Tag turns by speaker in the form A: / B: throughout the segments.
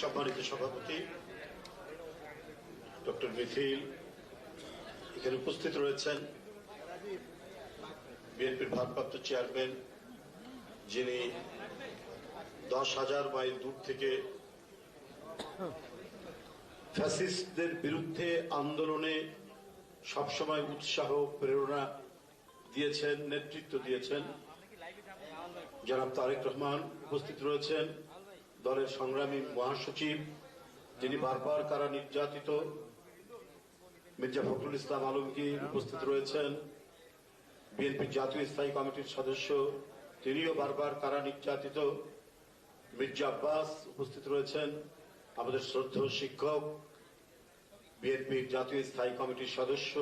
A: সম্মানিত সভাপতি, ডক্টর মিথিল এখানে উপস্থিত রয়েছেন। বিএনপির ভারপ্রাপ্ত চেয়ারম্যান, যিনি দশ হাজার মাইল দূর থেকে ফ্যাসিস্টদের বিরুদ্ধে আন্দোলনে সবসময় উৎসাহ, প্রেরণা দিয়েছেন, নেতৃত্ব দিয়েছেন। জনাব তারেক রহমান উপস্থিত রয়েছেন। দলের সংগ্রামী মহাসচিব, যিনি বারবার কারা নির্যাতিত, মির্জা ফখরুল ইসলাম আলমগীর উপস্থিত রয়েছেন বিএনপির জাতীয় স্থায়ী কমিটির সদস্য, তিনিও বারবার কারা নির্যাতিত, মির্জা আব্বাস উপস্থিত রয়েছেন, আমাদের শ্রদ্ধেয় শিক্ষক বিএনপির জাতীয় স্থায়ী কমিটির সদস্য,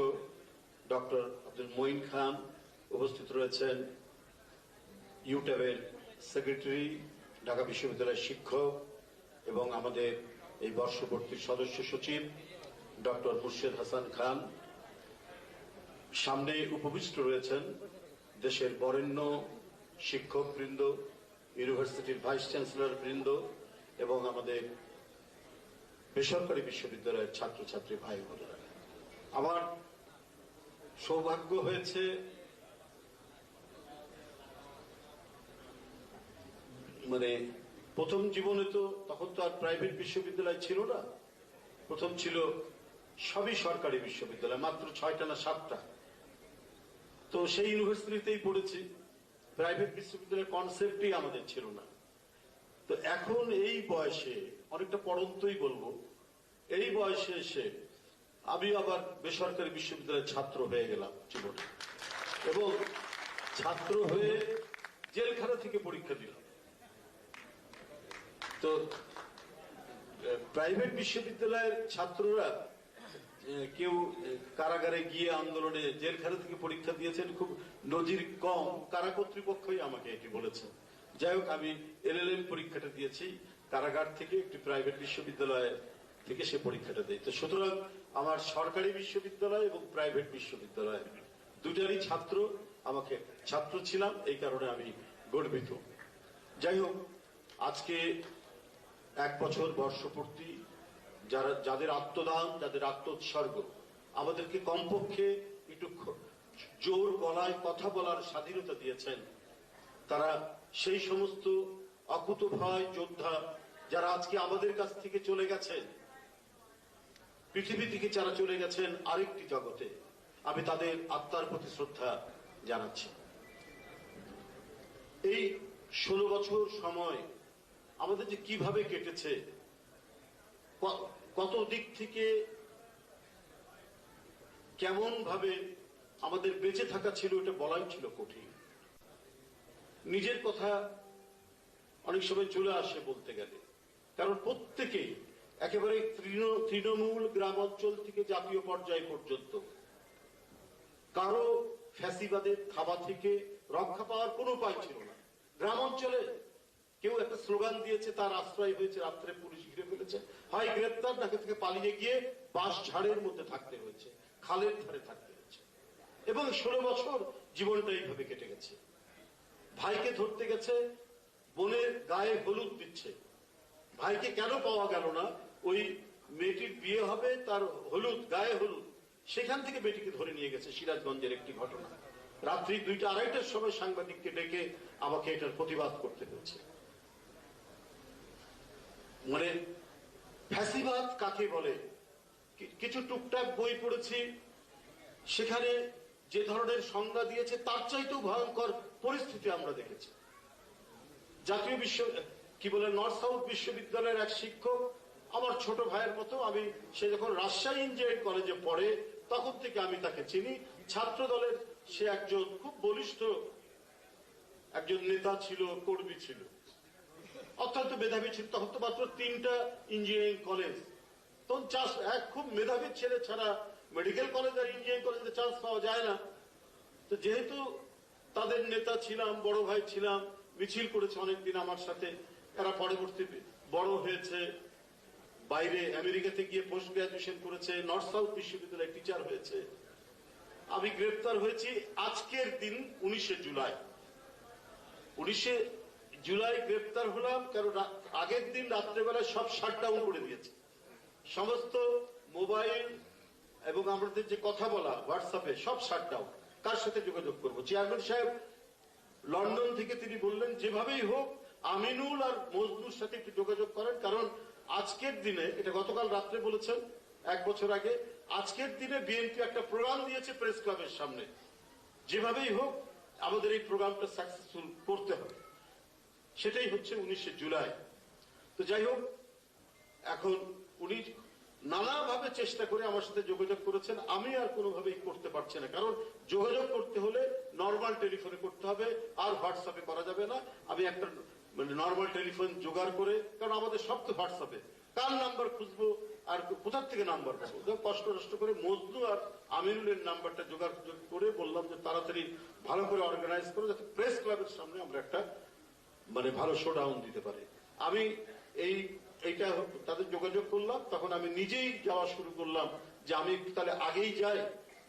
A: ডক্টর আব্দুল মঈন খান উপস্থিত রয়েছেন, ইউটেবের সেক্রেটারি ঢাকা বিশ্ববিদ্যালয়ের শিক্ষক এবং আমাদের এই বর্ষবর্তী সদস্য সচিব, ডক্টর মুর্শেদ হাসান খান। সামনে উপবিষ্ট রয়েছেন দেশের বরেণ্য শিক্ষক বৃন্দ ইউনিভার্সিটির ভাইস চ্যান্সেলর বৃন্দ এবং আমাদের বেসরকারি বিশ্ববিদ্যালয়ের ছাত্রছাত্রী ভাই বোনেরা। আমার সৌভাগ্য হয়েছে মানে প্রথম জীবনে তো, তখন তো আর প্রাইভেট বিশ্ববিদ্যালয় ছিল না। প্রথম ছিল সবই সরকারি বিশ্ববিদ্যালয়, মাত্র ছয়টা না সাতটা। তো সেই ইউনিভার্সিটিতেই পড়েছি। প্রাইভেট বিশ্ববিদ্যালয়ের কনসেপ্টই আমাদের ছিল না। তো এখন এই বয়সে, অনেকটা পড়ন্তই বলব, এই বয়সে এসে আমি আবার বেসরকারি বিশ্ববিদ্যালয়ের ছাত্র হয়ে গেলাম জীবনে। এবং ছাত্র হয়ে জেলখানা থেকে পরীক্ষা দিলাম। তো প্রাইভেট বিশ্ববিদ্যালয়ের ছাত্ররা কেউ কারাগারে গিয়ে আন্দোলনে জেলখানা থেকে পরীক্ষা দিয়েছেন, খুব নজির কম, কারা কর্তৃপক্ষই আমাকে এটি বলেছেন। যাই হোক, আমি এলএলএম পরীক্ষাটা দিয়েছি, কারাগার থেকে একটি প্রাইভেট বিশ্ববিদ্যালয় থেকে সে পরীক্ষাটা দেয়। তো সুতরাং, আমার সরকারি বিশ্ববিদ্যালয় এবং প্রাইভেট বিশ্ববিদ্যালয় দুটারই ছাত্র, আমাকে ছাত্র ছিলাম, এই কারণে আমি গর্বিত। যাই হোক, আজকে এক বছর বর্ষপূর্তি, যারা, যাদের আত্মদান, যাদের আত্মোৎসর্গ, আমাদেরকে কমপক্ষে একটু জোর গলায় কথা বলার স্বাধীনতা দিয়েছেন। তারা সেই সমস্ত অকুত ভয় যোদ্ধা যারা আজকে আমাদের কাছ থেকে চলে গেছেন, পৃথিবী থেকে যারা চলে গেছেন আরেকটি জগতে, আমি তাদের আত্মার প্রতি শ্রদ্ধা জানাচ্ছি। এই ষোলো বছর সময় আমাদের যে কীভাবে কেটেছে কত দিক থেকে কেমন ভাবে আমাদের বেঁচে থাকা ছিল, এটা বলাই ছিল কঠিন। নিজের কথা অনেক সময় চলে আসে বলতে গেলে। কারণ প্রত্যেকেই একেবারে তৃণ- তৃণমূল গ্রাম অঞ্চল থেকে জাতীয় পর্যায় পর্যন্ত, কারও ফ্যাসিবাদের থাবা থেকে রক্ষা পাওয়ার কোনো উপায় ছিল না। গ্রাম অঞ্চলে কেউ একটা স্লোগান দিয়েছে, তার আশ্রয় হয়েছে, রাত্রে পুলিশ ঘিরে ফেলেছে। হয় গ্রেপ্তার নাকি থেকে পালিয়ে গিয়ে বাস ঝাড়ের মধ্যে থাকতে হয়েছে, খালের ধারে থাকতে হয়েছে। এবং ষোলো বছর জীবনটা এইভাবে কেটে গেছে। ভাইকে ধরতে গেছে, বোনের গায়ে হলুদ দিচ্ছে। ভাইকে কেন পাওয়া গেল না? ওই মেয়েটির বিয়ে হবে, তার হলুদ, গায়ে হলুদ। সেখান থেকে বেটিকে ধরে নিয়ে গেছে সিরাজগঞ্জের একটি ঘটনা। রাত্রি দুইটা আড়াইটার সময় সাংবাদিককে ডেকে আমাকে এটার প্রতিবাদ করতে হয়েছে। মানে ফ্যাসিবাদ কাকে বলে? কিছু টুকটাক বই পড়েছি। সেখানে যে ধরনের সংজ্ঞা দিয়েছে, তার চাইতেও ভয়ঙ্কর পরিস্থিতি আমরা দেখেছি। জাতীয় বিশ্ব, কি বলে, নর্থ সাউথ বিশ্ববিদ্যালয়ের এক শিক্ষক, আমার ছোট ভাইয়ের মতো, আমি সে যখন রাজশাহী ইঞ্জিনিয়ারিং কলেজে পড়ে, তখন থেকে আমি তাকে চিনি। ছাত্র দলের সে একজন খুব বলিষ্ঠ একজন নেতা ছিল, কর্মী ছিল। অত্যন্ত মেধাবী ছিল তখন তো মাত্র তিনটা ইঞ্জিনিয়ারিং কলেজ তখন চাষ, এক খুব মেধাবী ছেলে ছাড়া মেডিকেল কলেজ আর ইঞ্জিনিয়ারিং কলেজে চান্স পাওয়া যায় না। তো যেহেতু তাদের নেতা ছিলাম, বড় ভাই ছিলাম, মিছিল করেছে অনেকদিন আমার সাথে, এরা পরবর্তী বড় হয়েছে, বাইরে আমেরিকাতে গিয়ে পোস্ট গ্রাজুয়েশন করেছে নর্থ সাউথ বিশ্ববিদ্যালয়ে টিচার হয়েছে। আমি গ্রেপ্তার হয়েছি আজকের দিন উনিশে জুলাই। উনিশে জুলাই গ্রেপ্তার হলাম, কারণ আগের দিন রাত্রেবেলায় সব শাটডাউন করে দিয়েছে। সমস্ত মোবাইল এবং আমাদের যে কথা বলা, হোয়াটসঅ্যাপে সব শাটডাউন কার সাথে যোগাযোগ করব? চেয়ারম্যান সাহেব, লন্ডন থেকে তিনি বললেন, যেভাবেই হোক, আমিনুল আর মজনুর সাথে একটু যোগাযোগ করেন, কারণ আজকের দিনে, এটা গতকাল রাত্রে বলেছেন, এক বছর আগে, আজকের দিনে বিএনপি একটা প্রোগ্রাম দিয়েছে প্রেস ক্লাবের সামনে। যেভাবেই হোক, আমাদের এই প্রোগ্রামটা সাকসেসফুল করতে হবে। সেটাই হচ্ছে উনিশে জুলাই। তো যাই হোক, এখন উনি নানাভাবে চেষ্টা করে আমার সাথে যোগাযোগ করেছেন। আমি আর কোনোভাবেই করতে পারছি না। কারণ যোগাযোগ করতে হলে নর্মাল টেলিফোনে করতে হবে, আর হোয়াটসঅ্যাপে করা যাবে না। আমি একটা মানে নর্মাল টেলিফোন জোগাড় করে, কারণ আমাদের সব তো হোয়াটসঅ্যাপে কার নাম্বার খুঁজবো, আর কোথার থেকে নাম্বার পাবো? কষ্ট কষ্ট করে মজনু আর আমিনুলের নাম্বারটা জোগাড় করে বললাম যে তাড়াতাড়ি ভালো করে অর্গানাইজ করে, যাতে প্রেস ক্লাবের সামনে আমরা একটা মানে ভালো শোডাউন দিতে পারে। আমি এই, এইটা তাদের যোগাযোগ করলাম, তখন আমি নিজেই যাওয়া শুরু করলাম যে আমি তাহলে আগেই যাই,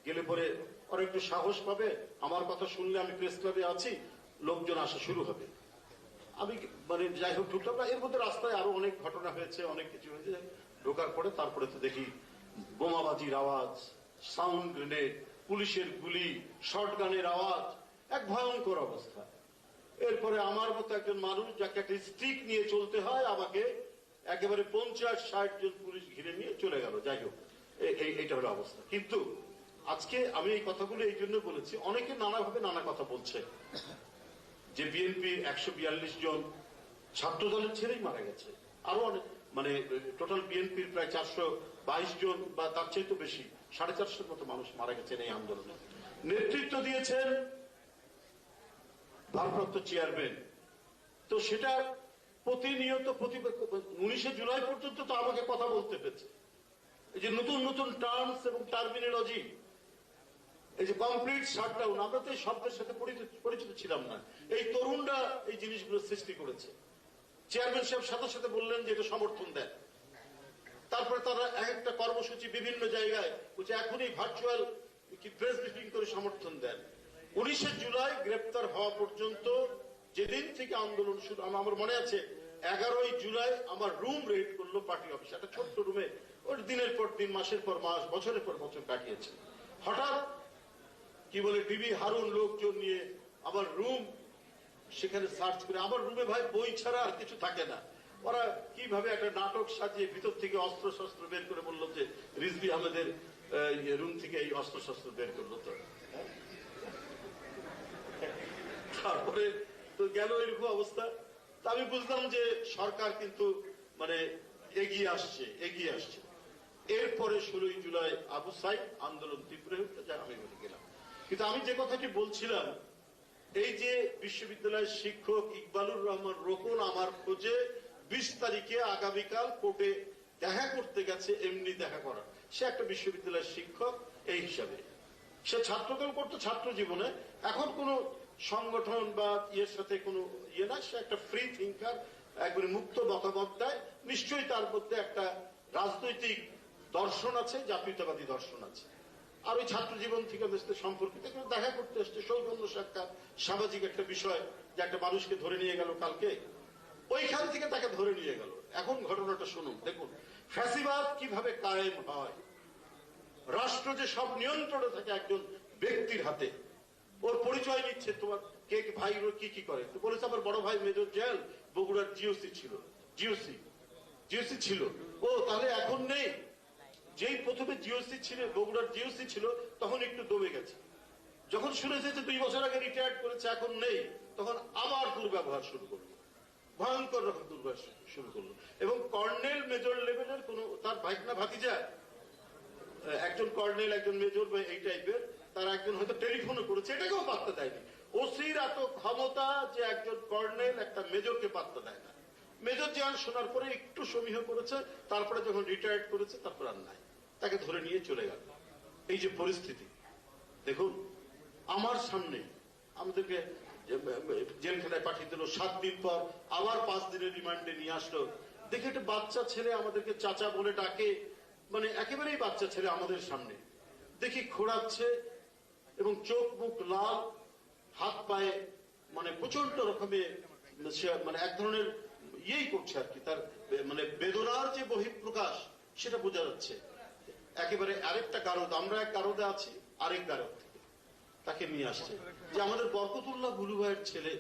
A: গেলে পরে ওরা একটু সাহস পাবে, আমার কথা শুনলে আমি প্রেস ক্লাবে আছি, লোকজন আসা শুরু হবে। আমি মানে যাই হোক ঢুকলাম না, এর মধ্যে রাস্তায় আরও অনেক ঘটনা হয়েছে, অনেক কিছু হয়েছে। ঢোকার পরে তারপরে তো দেখি বোমাবাজির আওয়াজ সাউন্ড গ্রেনেড পুলিশের গুলি শর্ট গানের আওয়াজ, এক ভয়ঙ্কর অবস্থা। এরপরে আমার মতো একজন মানুষ যাকে একটা স্টিক নিয়ে চলতে হয়, আমাকে একেবারে পঞ্চাশ, ষাট জন পুলিশ ঘিরে নিয়ে চলে গেল। যাই হোক, এ- এই- এইটা হলো অবস্থা। কিন্তু আজকে আমি এই কথাগুলো এই জন্য বলেছি, অনেকে নানাভাবে নানা কথা বলছে। যে বিএনপি একশো বিয়াল্লিশ জন ছাত্র দলের ছেড়েই মারা গেছে। আরও অনেক মানে টোটাল বিএনপির প্রায় চারশো বাইশ জন বা তার চেয়ে তো বেশি, সাড়ে চারশোর মতো মানুষ মারা গেছেন এই আন্দোলনে। নেতৃত্ব দিয়েছেন ভারপ্রাপ্ত চেয়ারম্যান তো সেটা প্রতিনিয়ত প্রতি উনিশে জুলাই পর্যন্ত তো আমাকে কথা বলতে হয়েছে। এই যে নতুন নতুন টার্মস এবং টার্মিনোলজি এই যে কমপ্লিট শাটডাউন আমরা তো এই শব্দের সাথে পরিচিত ছিলাম না। এই তরুণরা এই জিনিসগুলো সৃষ্টি করেছে। চেয়ারম্যান সাহেব সাথে সাথে বললেন যে এটা সমর্থন দেন। তারপরে তারা এক একটা কর্মসূচি বিভিন্ন জায়গায় বলছে, এখনই ভার্চুয়াল প্রেস ব্রিফিং করে সমর্থন দেন। উনিশে জুলাই গ্রেপ্তার হওয়া পর্যন্ত যেদিন থেকে আন্দোলন শুরু, আমার মনে আছে, এগারোই জুলাই আমার রুম রেড করল পার্টি অফিস একটা ছোট্ট রুমে ওর দিনের পর দিন, মাসের পর মাস, বছরের পর বছর কাটিয়েছে। হঠাৎ কি বলে ডিবি হারুন লোকজন নিয়ে আমার রুম সেখানে সার্চ করে, আমার রুমে ভাই বই ছাড়া আর কিছু থাকে না। ওরা কীভাবে একটা নাটক সাজিয়ে ভিতর থেকে অস্ত্র শস্ত্র বের করে বলল যে রিজবি আহমেদের রুম থেকে এই অস্ত্র শস্ত্র বের করল তো। তারপরে তো গেল এরকম অবস্থা। আমি বুঝলাম যে সরকার কিন্তু মানে এগিয়ে আসছে এগিয়ে আসছে। এরপরে ষোলোই জুলাই আবু আন্দোলন তীব্র গেলাম। কিন্তু আমি যে কথাটি বলছিলাম, এই যে বিশ্ববিদ্যালয়ের শিক্ষক ইকবালুর রহমান রোকন আমার খোঁজে বিশ তারিখে আগামীকাল কোর্টে দেখা করতে গেছে, এমনি দেখা করা সে একটা বিশ্ববিদ্যালয়ের শিক্ষক, এই হিসাবে। সে ছাত্রদল করতো ছাত্র জীবনে। এখন কোন সংগঠন বা ইয়ের সাথে কোনো ইয়ে না, সে একটা ফ্রি থিঙ্কার একবারে মুক্ত মতামত দেয়। নিশ্চয়ই তার মধ্যে একটা রাজনৈতিক দর্শন আছে, জাতীয়তাবাদী দর্শন আছে। আর ওই ছাত্র জীবন থেকে সাথে সম্পর্কিত দেখা করতে আসছে সৌজন্য সাক্ষাৎ, সামাজিক একটা বিষয় যে একটা মানুষকে ধরে নিয়ে গেল কালকে। ওইখান থেকে তাকে ধরে নিয়ে গেল। এখন ঘটনাটা শুনুন, দেখুন। ফ্যাসিবাদ কীভাবে কায়েম হয়? রাষ্ট্র যে সব নিয়ন্ত্রণে থাকে একজন ব্যক্তির হাতে। ওর পরিচয় নিচ্ছে তোমার কে ভাই কি কি করে। তো বলেছে আমার বড় ভাই মেজর জেল, বগুড়ার জিওসি ছিল। জিওসি জিওসি ছিল। ও, তাহলে এখন নেই। যেই প্রথমে জিওসি ছিল, বগুড়ার জিওসি ছিল, তখন একটু দমে গেছে। যখন শুনেছে যে দুই বছর আগে রিটায়ার্ড করেছে, এখন নেই, তখন আবার দুর্ব্যবহার শুরু করল। ভয়ঙ্কর রকম দুর্ব্যবহার শুরু করল। এবং কর্নেল মেজর লেভেলের কোন, তার ভাইকনা ভাতিজা? একজন কর্নেল, একজন মেজর বা এই টাইপের তার একজন হয়তো টেলিফোনও করেছে, এটাকেও পাত্তা দেয়নি। ওসির এত ক্ষমতা যে একজন কর্নেল, একটা মেজরকে পাত্তা দেয় না। মেজর জিয়ান শোনার পরে একটু সমীহ করেছে, তারপরে যখন রিটায়ার্ড করেছে, তারপর আর নাই। তাকে ধরে নিয়ে চলে গেল। এই যে পরিস্থিতি, দেখুন, আমার সামনে আমাদেরকে জেলখানায় পাঠিয়ে দিল, সাত দিন পর আবার পাঁচ দিনের রিমান্ডে নিয়ে আসলো। দেখে একটা বাচ্চা ছেলে আমাদেরকে চাচা বলে ডাকে মানে একেবারেই বাচ্চা ছেলে আমাদের সামনে। দেখি খোড়াচ্ছে এবং চোখ, মুখ লাল হাত, পায়ে মানে প্রচণ্ড রকমের মানে এক ধরনের ইয়েই করছে আর কি। তার মানে বেদনার যে বহিঃপ্রকাশ, সেটা বোঝা যাচ্ছে। একেবারে আরেকটা গারদ আমরা এক গারদে আছি, আরেক গারদ থেকে তাকে নিয়ে আসছে। যে আমাদের বরকতুল্লাহ বুলু ভাইয়ের ছেলে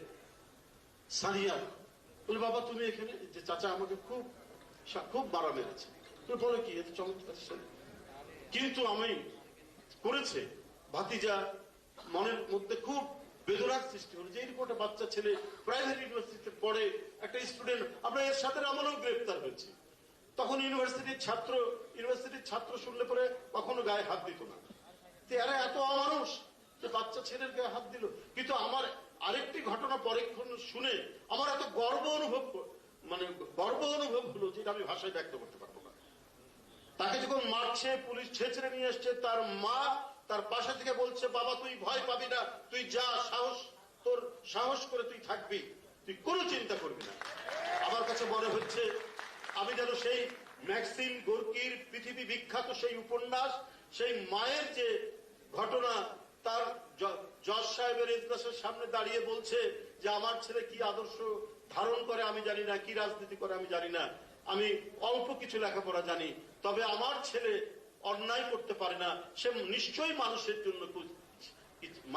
A: সানিয়া, বলে, বাবা, তুমি এখানে? যে, চাচা আমাকে খুব খুব মারা মেরেছে। বলো, কি? এত চমৎকার কিন্তু আমি করেছে ভাতিজা মনের মধ্যে খুব বেদনার সৃষ্টি হলো। যে এরকম একটা বাচ্চা ছেলে প্রাইভেট ইউনিভার্সিটিতে পড়ে, একটা স্টুডেন্ট, আমরা এর সাথে আমরাও গ্রেফতার হয়েছি। তখন ইউনিভার্সিটির ছাত্র ইউনিভার্সিটির ছাত্র শুনলে পরে কখনো গায়ে হাত দিত না। এরা এত অমানুষ যে বাচ্চা ছেলের গায়ে হাত দিল। কিন্তু আমার আরেকটি ঘটনা পরীক্ষণ শুনে আমার এত গর্ব অনুভব মানে গর্ব অনুভব হলো যেটা আমি ভাষায় ব্যক্ত করতে পারব না। তাকে যখন মারছে, পুলিশ ছেঁচড়ে নিয়ে এসছে, তার মা তার পাশে থেকে বলছে, বাবা, তুই ভয় পাবি না। তুই যা সাহস, তোর সাহস করে তুই থাকবি। তুই কোনো চিন্তা করবি না। আমার কাছে মনে হচ্ছে, আমি যেন সেই ম্যাক্সিম গোর্কির, পৃথিবী বিখ্যাত সেই উপন্যাস, সেই মায়ের যে ঘটনা, তার জজ সাহেবের ইজলাসের সামনে দাঁড়িয়ে বলছে যে, আমার ছেলে কি আদর্শ ধারণ করে আমি জানি না, কি রাজনীতি করে আমি জানি না। আমি অল্প কিছু লেখাপড়া জানি, তবে আমার ছেলে অন্যায় করতে পারে না, সে নিশ্চয়ই মানুষের জন্য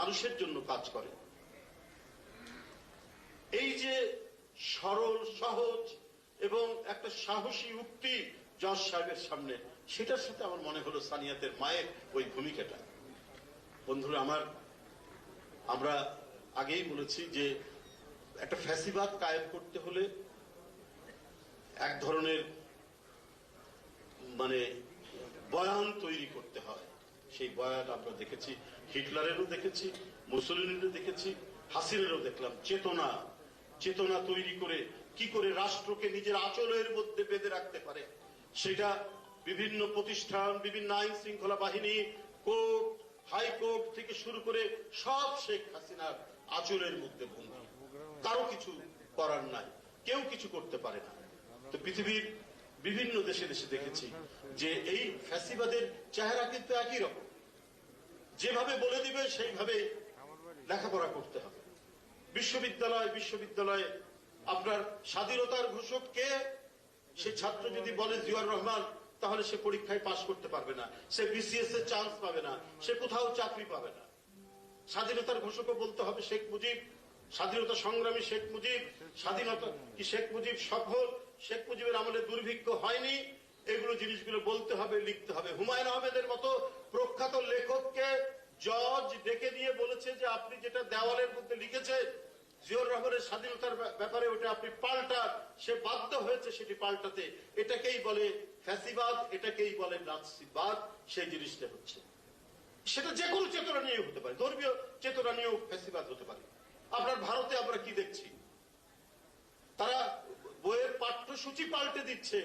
A: মানুষের জন্য কাজ করে। এই যে সরল, সহজ এবং একটা সাহসী উক্তি জজ সাহেবের সামনে, সেটার সাথে আমার মনে হলো সানিয়াতের মায়ের ওই ভূমিকাটা। বন্ধুরা, আমার আমরা আগেই বলেছি যে একটা ফ্যাসিবাদ কায়েম করতে হলে এক ধরনের মানে বয়ান তৈরি করতে হয়। সেই বয়ান আমরা দেখেছি, হিটলারেরও দেখেছি, মুসলিনেরও দেখেছি, হাসিনেরও দেখলাম। চেতনা চেতনা তৈরি করে কি করে রাষ্ট্রকে নিজের আচলের মধ্যে বেঁধে রাখতে পারে, সেটা বিভিন্ন প্রতিষ্ঠান, বিভিন্ন আইন শৃঙ্খলা বাহিনী, কোর্ট, হাইকোর্ট থেকে শুরু করে সব শেখ হাসিনার আচলের মধ্যে বন্দী। কারও কিছু করার নাই, কেউ কিছু করতে পারে না। তো পৃথিবীর বিভিন্ন দেশে দেশে দেখেছি যে এই ফ্যাসিবাদের চেহারা কিন্তু একই রকম। যেভাবে বলে দিবে, সেইভাবে লেখাপড়া করতে হবে। বিশ্ববিদ্যালয়, বিশ্ববিদ্যালয়ে আপনার স্বাধীনতার ঘোষক কে? সে ছাত্র যদি বলে জিয়াউর রহমান, তাহলে সে পরীক্ষায় পাশ করতে পারবে না। সে বিসিএস এর চান্স পাবে না। সে কোথাও চাকরি পাবে না। স্বাধীনতার ঘোষকও বলতে হবে শেখ মুজিব, স্বাধীনতা সংগ্রামী শেখ মুজিব, স্বাধীনতা কি শেখ মুজিব সফল? শেখ মুজিবের আমলে দুর্ভিক্ষ হয়নি। এগুলো জিনিসগুলো বলতে হবে, লিখতে হবে। হুমায়ুন আহমেদের মতো প্রখ্যাত লেখককে জজ ডেকে দিয়ে বলেছে যে আপনি যেটা দেওয়ালের মধ্যে লিখেছেন জিয়র রহমানের স্বাধীনতার ব্যাপারে ওটা আপনি পাল্টান সে বাধ্য হয়েছে সেটি পাল্টাতে। এটাকেই বলে ফ্যাসিবাদ, এটাকেই বলে নাৎসিবাদ, সেই জিনিসটা হচ্ছে। সেটা যে কোনো চেতনা নিয়ে হতে পারে, ধর্মীয় চেতনা নিয়েও ফ্যাসিবাদ হতে পারে। আপনার ভারতে আমরা কি দেখছি? তারা বইয়ের পাঠ্যসূচি পাল্টে দিচ্ছে।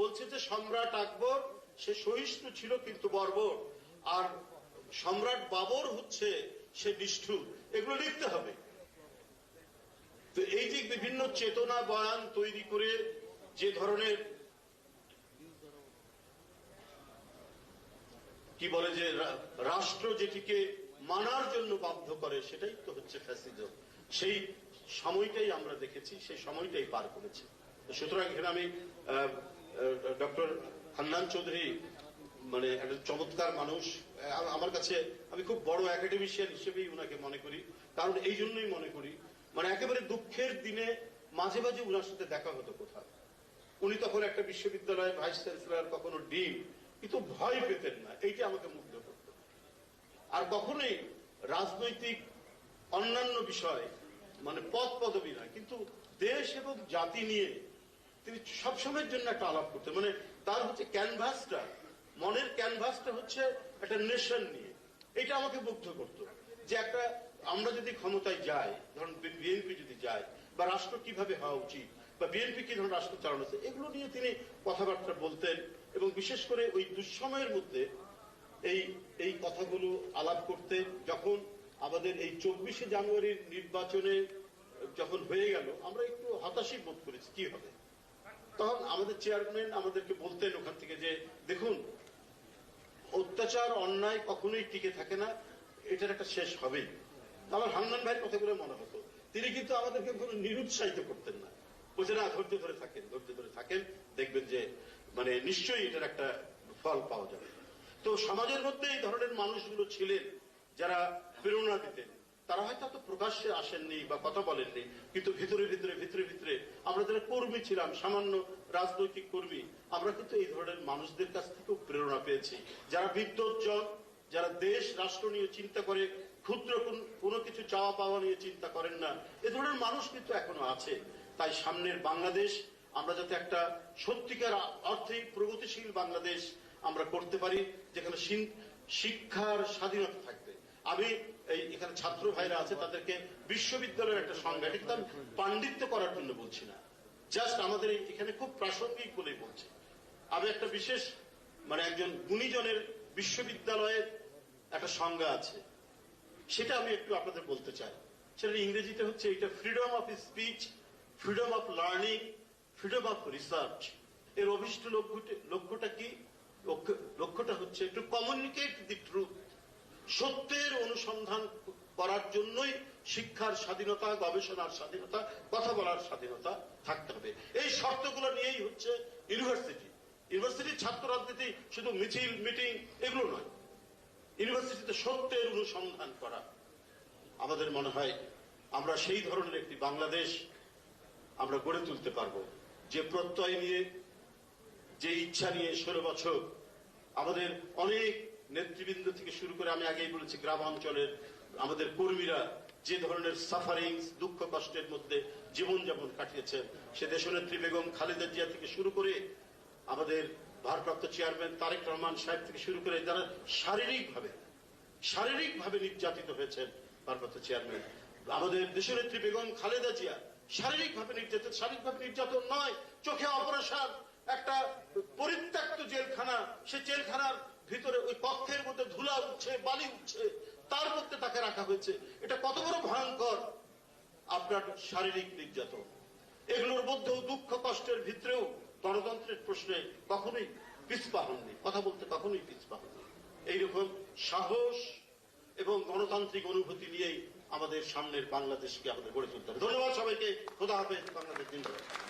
A: বলছে যে সম্রাট আকবর, সে সহিষ্ণু ছিল কিন্তু বর্বর। আর সম্রাট বাবর হচ্ছে, সে নিষ্ঠুর। এগুলো লিখতে হবে। তো এই যে বিভিন্ন চেতনা বয়ান তৈরি করে যে ধরনের কি বলে যে রাষ্ট্র যেটিকে মানার জন্য বাধ্য করে, সেটাই তো হচ্ছে ফ্যাসিজম। সেই সময়টাই আমরা দেখেছি, সেই সময়টাই পার করেছি। সুতরাং এখানে আমি ডক্টর হান্নান চৌধুরী মানে একটা চমৎকার মানুষ আমার কাছে আমি খুব বড় একাডেমিশিয়ান হিসেবেই উনাকে মনে করি, কারণ এই জন্যই মনে করি মানে একেবারে দুঃখের দিনে মাঝে মাঝে উনার সাথে দেখা হতো কোথাও। উনি তখন একটা বিশ্ববিদ্যালয়ের ভাইস চ্যান্সেলর, কখনো ডিন, কিন্তু ভয় পেতেন না, এইটা আমাকে মুগ্ধ করত। আর কখনোই রাজনৈতিক অন্যান্য বিষয় মানে পদ পদবি নয়, কিন্তু দেশ এবং জাতি নিয়ে তিনি সবসময়ের জন্য একটা আলাপ করতেন। মানে তার হচ্ছে ক্যানভাসটা, মনের ক্যানভাসটা হচ্ছে একটা নেশন নিয়ে। এটা আমাকে মুগ্ধ করতো যে একটা, আমরা যদি ক্ষমতায় যাই, ধরুন বিএনপি যদি যায়, বা রাষ্ট্র কীভাবে হওয়া উচিত, বা বিএনপি কি ধরনের রাষ্ট্র চালানো হচ্ছে এগুলো নিয়ে তিনি কথাবার্তা বলতেন এবং বিশেষ করে ওই দুঃসময়ের মধ্যে এই এই কথাগুলো আলাপ করতে যখন আমাদের এই চব্বিশে জানুয়ারির নির্বাচনে যখন হয়ে গেল, আমরা একটু হতাশই বোধ করেছি, কি হবে? তখন আমাদের চেয়ারম্যান আমাদেরকে বলতেন ওখান থেকে যে, দেখুন, অত্যাচার, অন্যায় কখনোই টিকে থাকে না, এটার একটা শেষ হবেই। আমার হান্নান ভাইয়ের কথাগুলো মনে হতো। তিনি কিন্তু আমাদেরকে কোনো নিরুৎসাহিত করতেন না। বলছে, না, ধৈর্য ধরে থাকেন, ধৈর্য ধরে থাকেন, দেখবেন যে মানে নিশ্চয়ই এটার একটা ফল পাওয়া যাবে। তো সমাজের মধ্যে এই ধরনের মানুষগুলো ছিলেন। যারা প্রেরণা দিতেন, তারা হয়তো অত প্রকাশ্যে আসেননি বা কথা বলেননি, কিন্তু ভিতরে ভিতরে ভিতরে ভিতরে আমরা যারা কর্মী ছিলাম, সামান্য রাজনৈতিক কর্মী, আমরা কিন্তু এই ধরনের মানুষদের কাছ থেকেও প্রেরণা পেয়েছি। যারা বিদ্যোজ্জল যারা দেশ, রাষ্ট্র নিয়ে চিন্তা করে, ক্ষুদ্র কোন- কিছু চাওয়া পাওয়া নিয়ে চিন্তা করেন না, এ ধরনের মানুষ কিন্তু এখনও আছে। তাই সামনের বাংলাদেশ, আমরা যাতে একটা সত্যিকার অর্থে প্রগতিশীল বাংলাদেশ আমরা করতে পারি, যেখানে শিক্ষার স্বাধীনতা আমি এই এখানে ছাত্র ভাইরা আছে, তাদেরকে বিশ্ববিদ্যালয়ের একটা এটা আমি পাণ্ডিত্য করার জন্য বলছি না। জাস্ট আমাদের এখানে খুব প্রাসঙ্গিক বলেই বলছি। আমি একটা বিশেষ মানে একজন গুণীজনের বিশ্ববিদ্যালয়ের একটা সংজ্ঞা আছে। সেটা আমি একটু আপনাদের বলতে চাই। সেটা ইংরেজিতে হচ্ছে এটা freedom of speech freedom of learning freedom of research এর অভিষ্ট লক্ষ্যটা কি? লক্ষ্য- লক্ষ্যটা হচ্ছে টু কমিউনিকেট দি ট্রুথ সত্যের অনুসন্ধান করার জন্যই শিক্ষার স্বাধীনতা, গবেষণার স্বাধীনতা, কথা বলার স্বাধীনতা থাকতে হবে। এই শর্তগুলো নিয়েই হচ্ছে ইউনিভার্সিটি। ইউনিভার্সিটির ছাত্র রাজনীতি শুধু মিছিল, মিটিং এগুলো নয়। ইউনিভার্সিটিতে সত্যের অনুসন্ধান করা। আমাদের মনে হয় আমরা সেই ধরনের একটি বাংলাদেশ আমরা গড়ে তুলতে পারব। যে প্রত্যয় নিয়ে, যে ইচ্ছা নিয়ে ষোলো বছর আমাদের অনেক নেতৃবৃন্দ থেকে শুরু করে আমি আগেই বলেছি, গ্রাম অঞ্চলের আমাদের কর্মীরা যে ধরনের সাফারিং দুঃখ কষ্টের মধ্যে জীবনযাপন কাটিয়েছেন, সে দেশনেত্রী বেগম খালেদা জিয়া থেকে শুরু করে আমাদের ভারপ্রাপ্ত চেয়ারম্যান তারেক রহমান সাহেব থেকে শুরু করে যারা শারীরিকভাবে শারীরিকভাবে নির্যাতিত হয়েছেন ভারপ্রাপ্ত চেয়ারম্যান আমাদের দেশনেত্রী বেগম খালেদা জিয়া শারীরিকভাবে নির্যাতিত, শারীরিকভাবে নির্যাতন নয়, চোখে অপারেশন, একটা পরিত্যক্ত জেলখানা, সে জেলখানার ভিতরে ওই কক্ষের মধ্যে ধুলা উঠছে, বালি উঠছে, তার মধ্যে তাকে রাখা হয়েছে। এটা কত বড় ভয়ঙ্কর। আপনার শারীরিক নির্যাতন। এগুলোর মধ্যেও দুঃখ কষ্টের ভিতরেও গণতন্ত্রের প্রশ্নে কখনোই পিছপা হননি। কথা বলতে কখনোই পিছপা হননি। এইরকম সাহস এবং গণতান্ত্রিক অনুভূতি নিয়েই আমাদের সামনের বাংলাদেশকে আমাদের গড়ে তুলতে হবে। ধন্যবাদ সবাইকে। খোদা হাফেজ। বাংলাদেশ জিন্দাবাদ।